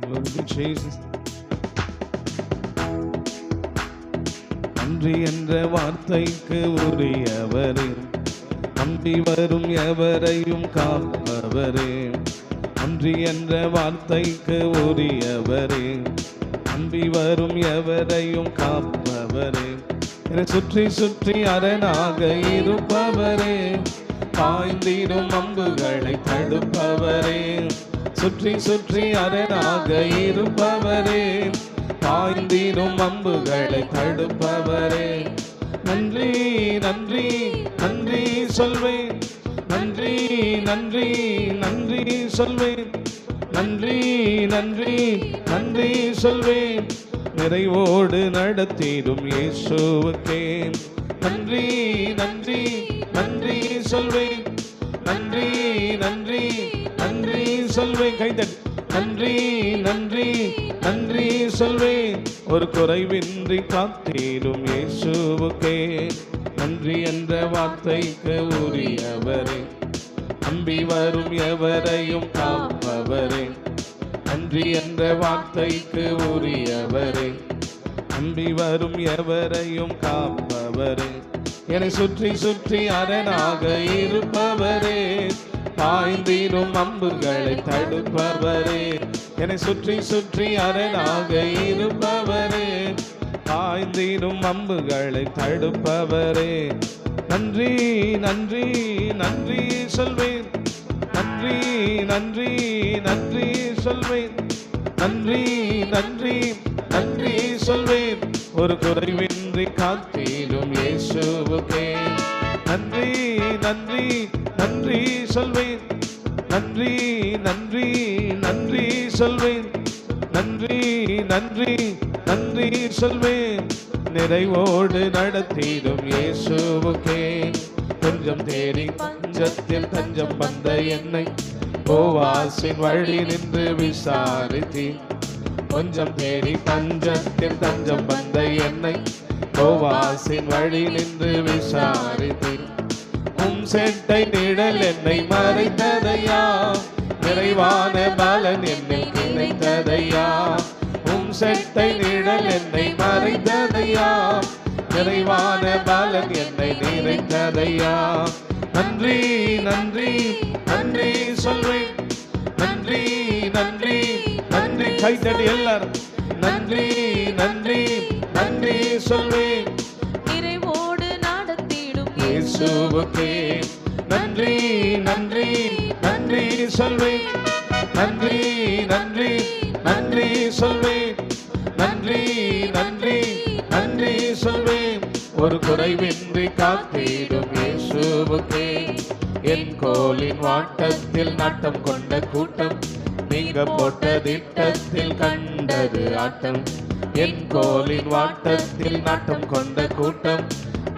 Glory to Jesus. நன்றி என்ற வார்த்தைக்கு உரியவரே. நம்பி வரும் எவரையும் காப்பவரே. நன்றி என்ற வார்த்தைக்கு உரியவரே. நம்பி வரும் எவரையும் காப்பவரே. என்னை சுற்றி சுற்றி அரணாக இருப்பவரே. பாய்ந்திடும் அம்புகளை தடுப்பவரே. சுற்றி சுற்றி அரணாக இருப்பவரே. பாய்ந்திடும் அம்புகளை தடுப்பவரே. நன்றி நன்றி நன்றி சொல்வேன். நன்றி நன்றி நன்றி சொல்வேன். நன்றி நன்றி நன்றி சொல்வேன். நிறைவோடு நடத்திடும் இயேசுவுக்கே. நன்றி நன்றி நன்றி சொல்வேன். சொல்வேன் கைதட். நன்றி நன்றி நன்றி சொல்வேன். ஒரு குறைவின்றி காத்தீரும் இயேசுவுக்கே. நன்றி என்ற வார்த்தைக்கு உரியவரே. நம்பி வரும் எவரையும் காப்பவரே. நன்றி என்ற வார்த்தைக்கு உரியவரே. நம்பி வரும் எவரையும் காப்பவரே. என்னை சுற்றி சுற்றி அரணாக இருப்பவரே. பாய்ந்திடும் அம்புகளை தடுப்பவரே. என்னை சுற்றி சுற்றி அரணாக இருப்பவரே. பாய்ந்திடும் அம்புகளை தடுப்பவரே. நன்றி நன்றி நன்றி சொல்வேன். நன்றி நன்றி நன்றி சொல்வேன். நன்றி நன்றி நன்றி சொல்வேன். ஒரு குறைவின்றி காத்தீரும் இயேசுவுக்கே. நன்றி நன்றி நன்றி சொல்வேன். நன்றி நன்றி நன்றி சொல்வேன். நன்றி நன்றி நன்றி சொல்வேன். நிறைவோடு நடத்திடும் இயேசுவுக்கே. கொஞ்சம் தேறி பஞ்சத்தில் தஞ்சம் வந்த என்னை கோவாசின் வழி நின்று விசாரித்தீர். கொஞ்சம் தேறி பஞ்சத்தில் தஞ்சம் வந்த என்னை கோவாசின் வழி நின்று விசாரித்தேன் உம் செட்டை நிழல் என்னை மறைத்ததையா? நிறைவான பலன் என்னை கிடைத்ததையா உம் செட்டை நிழல் என்னை மறைத்ததையா? நிறைவான பலன் என்னை நிறைத்ததையா? நன்றி நன்றி நன்றி சொல்வேன். நன்றி நன்றி நன்றி. கைத்தடி எல்லாரும். நன்றி நன்றி நன்றி சொல்வேன். இயேசுவுக்கே நன்றி நன்றி நன்றி சொல்வேன். நன்றி நன்றி நன்றி சொல்வேன். நன்றி நன்றி நன்றி சொல்வேன். ஒரு குறைவின்றி காத்திடும் இயேசுவுக்கே. என் கோலின் வாட்டத்தில் நாட்டம் கொண்ட கூட்டம் நீங்க போட்ட திட்டத்தில் கண்டது ஆட்டம். என் கோலின் வாட்டத்தில் நாட்டம் கொண்ட கூட்டம்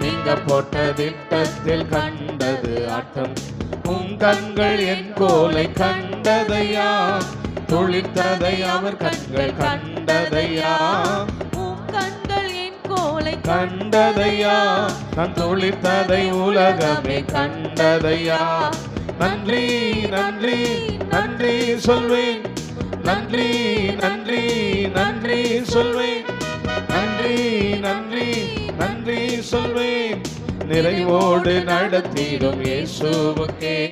நீங்க போட்ட திட்டத்தில் கண்டது ஆட்டம். உன் கண்கள் என் கோலை கண்டதையா? துளிர்த்ததை அவர் கண்கள் கண்டதையா? கண்டதையா? நான் துளிர்த்ததை உலகமே கண்டதையா? நன்றி நன்றி நன்றி சொல்வேன். நன்றி நன்றி நன்றி சொல்வேன். நிறைவோடு நடத்திடும் இயேசுவுக்கே.